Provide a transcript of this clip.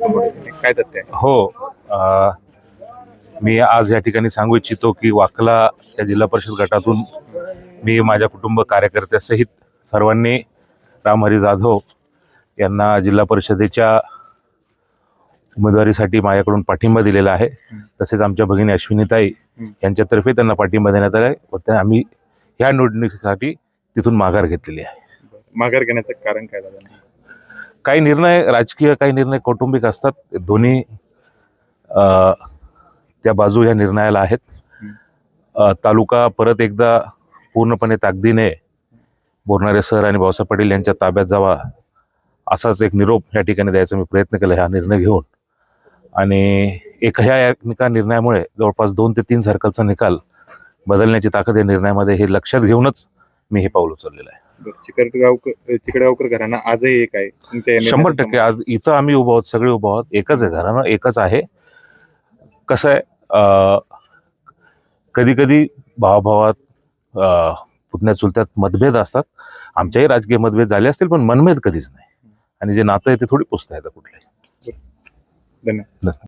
काय तथ्य हो मी आज या ठिकाणी सांगू इच्छितो की वाकला या जिल्हा परिषद गटातून मी माझ्या कुटुंब कार्यकर्त्यासहित सर्वांनी रामहरी जाधव यांना जिल्हा परिषदेच्या उमेदवारीसाठी माझ्याकडून पाठिंबा दिलेला आहे. तसेच आमच्या भगिनी अश्विनीताई यांच्यातर्फे त्यांना पाठिंबा देण्यात आला आहे व त्या आम्ही ह्या निवडणुकीसाठी तिथून माघार घेतलेली आहे. माघार घेण्याचं कारण काय झालं काही निर्णय राजकीय काही निर्णय कौटुंबिक असतात. दोन्ही त्या बाजू या निर्णयाला आहेत. तालुका परत एकदा पूर्णपणे ताकदीने बोरणारे सर आणि भाऊसाहेब पाटील यांच्या ताब्यात जावा असाच एक निरोप या ठिकाणी द्यायचा मी प्रयत्न केला हा निर्णय घेऊन. आणि एक ह्या एका निर्णयामुळे जवळपास दोन ते तीन सर्कलचा निकाल बदलण्याची ताकद या निर्णयामध्ये हे लक्षात घेऊनच मी हे पाऊल उचललेलं आहे. चिकडगावकर घराणा आजही एक आहे. तुमच्या शंभर टक्के. आज इथं आम्ही उभं आहोत सगळे उभं आहोत. एकच आहे घराणं एकच आहे. कसं आहे कधी कधी भावाभावात अं, पुतण्या चुलत्यात मतभेद असतात. आमच्याही राजकीय मतभेद झाले असतील पण मनभेद कधीच नाही. आणि जे नातं आहे ते थोडी पुसता येतं कुठले धन्यवाद.